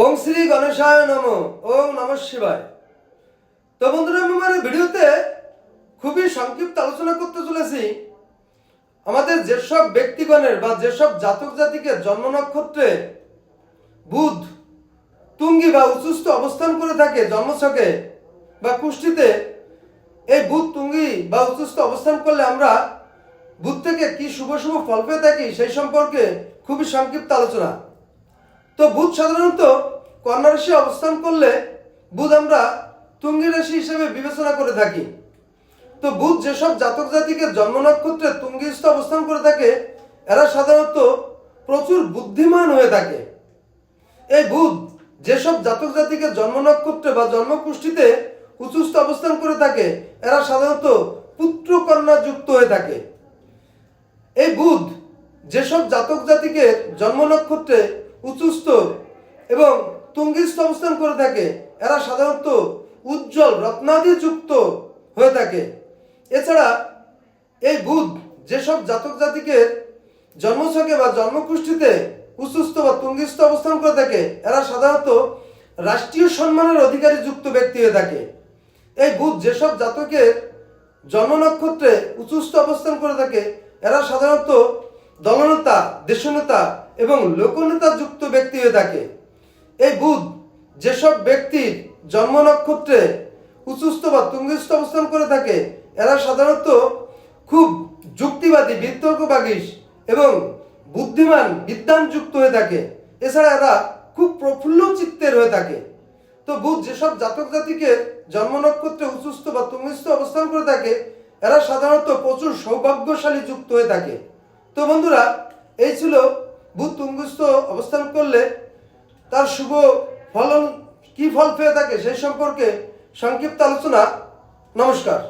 ওম শ্রী গণেশায় নম, ওম নম শিবায়। তো বন্ধুরা, আমি আমার ভিডিওতে খুবই সংক্ষিপ্ত আলোচনা করতে চলেছি। আমাদের যেসব ব্যক্তিগণের বা যেসব জাতক জাতিকে জন্ম নক্ষত্রে বুধ, তুঙ্গি বা উচ্চস্থ অবস্থান করে থাকে জন্মছকে বা কুষ্টিতে এই বুধ, তুঙ্গি বা উচুস্থ অবস্থান করলে আমরা বুধ থেকে কি শুভ শুভ ফল পেয়ে থাকি সেই সম্পর্কে খুবই সংক্ষিপ্ত আলোচনা। তো বুধ সাধারণত কন্যা রাশি অবস্থান করলে বুধ আমরা তুঙ্গি রাশি হিসেবে বিবেচনা করে থাকি। তো বুধ যেসব জাতক জাতিকে জন্ম নক্ষত্রে তুঙ্গিস্থ অবস্থান করে থাকে, এরা সাধারণত প্রচুর বুদ্ধিমান হয়ে থাকে। এই বুধ যেসব জাতক জাতিকে জন্ম নক্ষত্রে বা জন্মকুষ্ঠিতে উচ্চস্থ অবস্থান করে থাকে, এরা সাধারণত পুত্র কন্যা যুক্ত হয়ে থাকে। এই বুধ যেসব জাতক জাতিকে জন্ম নক্ষত্রে উচ্চস্থ এবং তুঙ্গিস্থ অবস্থান করে থাকে। এরা সাধারণত উজ্জ্বল রত্নাদি যুক্ত হয়ে থাকে। এছাড়া এই বুধ যেসব জাতক জাতিকে জন্মছকে বা জন্মকুষ্ঠিতে উচ্চস্থ বা তুঙ্গিস্থ অবস্থান করে থাকে, এরা সাধারণত রাষ্ট্রীয় সম্মানের অধিকারী যুক্ত ব্যক্তি হয়ে থাকে। এই বুধ যেসব জাতকের জন্ম নক্ষত্রে উচ্চস্থ অবস্থান করে থাকে, এরা সাধারণত দলনেতা, দেশনেতা এবং লোকনেতা যুক্ত ব্যক্তি হয়ে থাকে। এই বুধ যেসব ব্যক্তির জন্ম নক্ষত্রে উচ্চস্থ বা তুঙ্গিস্থ অবস্থান করে থাকে, এরা সাধারণত খুব যুক্তিবাদী বিতর্ক বিতর্কবাগীশ এবং বুদ্ধিমান বিদ্যান যুক্ত হয়ে থাকে। এছাড়া এরা খুব প্রফুল্ল চিত্তের হয়ে থাকে। তো বুধ যেসব জাতক জাতিকে জন্ম নক্ষত্রে উচ্চস্থ বা তুঙ্গস্থ অবস্থান করে থাকে, এরা সাধারণত প্রচুর সৌভাগ্যশালী যুক্ত হয়ে থাকে। তো বন্ধুরা, এই ছিল বুধ তুঙ্গস্থ অবস্থান করলে তার শুভ ফলন কি ফল পেয়ে থাকে সেই সম্পর্কে সংক্ষিপ্ত আলোচনা। নমস্কার।